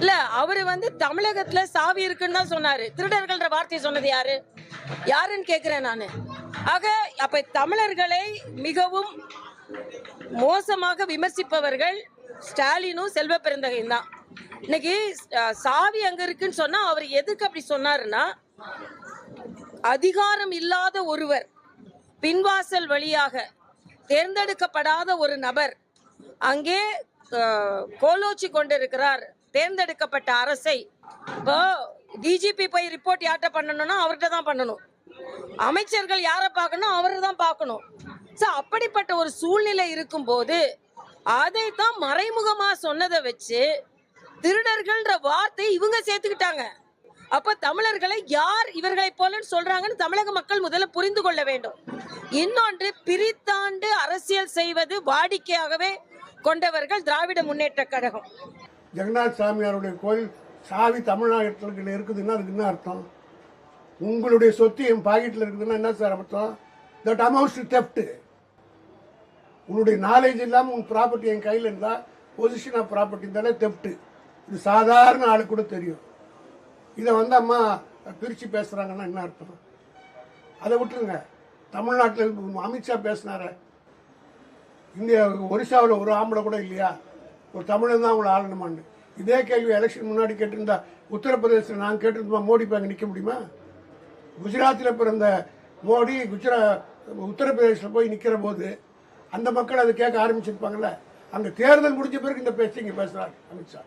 இல்ல அவரு வந்து தமிழகத்துல சாவி இருக்குன்னு தான் சொன்னாரு. திருடர்கள்ன்ற வார்த்தையை சொன்னது யாரு? யாருன்னு கேக்குறேன் நானு. ஆக அப்ப தமிழர்களை மிகவும் மோசமாக விமர்சிப்பவர்கள் ஸ்டாலினும் செல்வ பெருந்தகையும் தான். இன்னைக்கு சாவி அங்க இருக்குன்னு சொன்னா அவர் எதுக்கு அப்படி சொன்னாருன்னா அதிகாரம் இல்லாத ஒருவர் பின்வாசல் வழியாக தேர்ந்தெடுக்கப்படாத ஒரு நபர் அங்கே கோலோச்சி கொண்டிருக்கிறார். தேர்ந்தெடுக்கப்பட்ட அரசை இப்போ டிஜிபி போய் ரிப்போர்ட் யார்கிட்ட பண்ணணும்னா அவர்கிட்ட தான் பண்ணணும். அமைச்சர்கள் யாரை பார்க்கணும்? அவரை தான் பார்க்கணும். ஸோ அப்படிப்பட்ட ஒரு சூழ்நிலை இருக்கும்போது அதை தான் மறைமுகமாக சொன்னதை வச்சு திருடர்கள்ன்ற வார்த்தை இவங்க சேர்த்துக்கிட்டாங்க. அப்ப தமிழர்களை யார் இவர்களை போலன்னு சொல்றாங்கன்னு தமிழக மக்கள் முதல்ல புரிந்து கொள்ள வேண்டும். இன்னொன்று பிரித்தாண்டு அரசியல் செய்வது வாடிக்கையாகவே கொண்டவர்கள் திராவிட முன்னேற்ற கழகம். ஜெகநாத் சாமியாருடைய கோயில் சாவி தமிழ்நாட்டில் இருக்குதுன்னா அதுக்கு என்ன அர்த்தம்? உங்களுடைய சொத்து என் பாக்கெட்டில் இருக்குதுன்னா என்ன சார் அர்த்தம்? தட் அமௌண்ட்ஸ் தெப்ட் உன்னுடைய நாலேஜ் இல்லாமல் உன் ப்ராப்பர்ட்டி என் கையில் இருந்தால் பொசிஷன் ஆஃப் ப்ராப்பர்ட்டி தானே தெப்ட் இது சாதாரண ஆளுக்கு கூட தெரியும். இதை வந்து அம்மா பிரித்து பேசுகிறாங்கன்னா என்ன அர்த்தம்? அதை விட்டுருங்க. தமிழ்நாட்டில் அமித்ஷா பேசினார. இந்தியா ஒரிசாவில் ஒரு ஆம்பளை கூட இல்லையா? ஒரு தமிழன் தான் அவங்களை ஆளணுமான்னு. இதே கேள்வி எலெக்ஷன் முன்னாடி கேட்டிருந்தா உத்தரப்பிரதேசத்தில் நாங்கள் கேட்டிருந்தோமா? மோடி இப்போ அங்கே நிற்க முடியுமா? குஜராத்தில் பிறந்த மோடி குஜரா உத்தரப்பிரதேசத்தில் போய் நிற்கிற போது அந்த மக்கள் அதை கேட்க ஆரம்பிச்சிருப்பாங்கல்ல? அங்கே தேர்தல் முடிஞ்ச பிறகு இந்த பேச்சு இங்கே பேசுகிறார் அமித்ஷா.